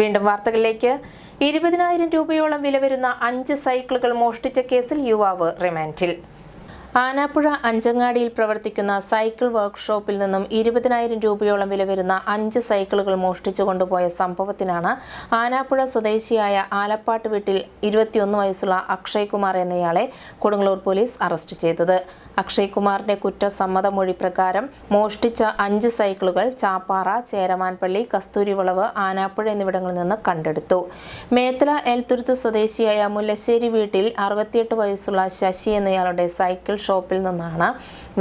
വീണ്ടും വാർത്തകളിലേക്ക്. ഇരുപതിനായിരം രൂപയോളം വില വരുന്ന അഞ്ച് സൈക്കിളുകൾ മോഷ്ടിച്ച കേസിൽ യുവാവ് റിമാൻഡിൽ. ആനാപ്പുഴ അഞ്ചങ്ങാടിയിൽ പ്രവർത്തിക്കുന്ന സൈക്കിൾ വർക്ക്ഷോപ്പിൽ നിന്നും ഇരുപതിനായിരം രൂപയോളം വില വരുന്ന അഞ്ച് സൈക്കിളുകൾ മോഷ്ടിച്ചു കൊണ്ടുപോയ സംഭവത്തിനാണ് ആനാപ്പുഴ സ്വദേശിയായ ആലപ്പാട്ട് വീട്ടിൽ ഇരുപത്തിയൊന്ന് വയസ്സുള്ള അക്ഷയ് കുമാർ എന്നയാളെ കൊടുങ്ങല്ലൂർ പോലീസ് അറസ്റ്റ് ചെയ്തത്. അക്ഷയ് കുമാറിന്റെ കുറ്റസമ്മതമൊഴി പ്രകാരം മോഷ്ടിച്ച അഞ്ച് സൈക്കിളുകൾ ചാപ്പാറ ചേരമാൻപള്ളി കസ്തൂരിവളവ് ആനാപ്പുഴ എന്നിവിടങ്ങളിൽ നിന്ന് കണ്ടെടുത്തു. മേത്തല എൽത്തുരുത്ത് സ്വദേശിയായ മുല്ലശ്ശേരി വീട്ടിൽ അറുപത്തിയെട്ട് വയസ്സുള്ള ശശി എന്നയാളുടെ സൈക്കിൾ ഷോപ്പിൽ നിന്നാണ്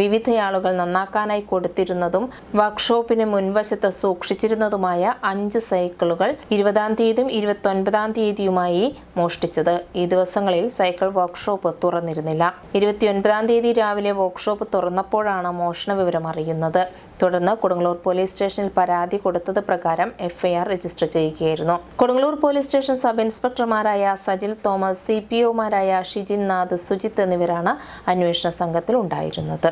വിവിധയാളുകൾ നന്നാക്കാനായി കൊടുത്തിരുന്നതും വർക്ക്ഷോപ്പിന് മുൻവശത്ത് സൂക്ഷിച്ചിരുന്നതുമായ അഞ്ച് സൈക്കിളുകൾ ഇരുപതാം തീയതിയും ഇരുപത്തൊൻപതാം തീയതിയുമായി മോഷ്ടിച്ചത്. ഈ ദിവസങ്ങളിൽ സൈക്കിൾ വർക്ക്ഷോപ്പ് തുറന്നിരുന്നില്ല. ഇരുപത്തിയൊൻപതാം തീയതി രാവിലെ വർക്ക്ഷോപ്പ് തുറന്നപ്പോഴാണ് മോഷണ വിവരം അറിയുന്നത്. തുടർന്ന് കൊടുങ്ങല്ലൂർ പോലീസ് സ്റ്റേഷനിൽ പരാതി കൊടുത്തത് പ്രകാരം എഫ്ഐആർ രജിസ്റ്റർ ചെയ്യുകയായിരുന്നു. കൊടുങ്ങല്ലൂർ പോലീസ് സ്റ്റേഷൻ സബ് ഇൻസ്പെക്ടർമാരായ സജിൽ തോമസ് സി പി ഒമാരായ ഷിജിൻ നാഥ് സുജിത്ത് എന്നിവരാണ് അന്വേഷണ സംഘത്തിൽ ഉണ്ടായിരുന്നത്.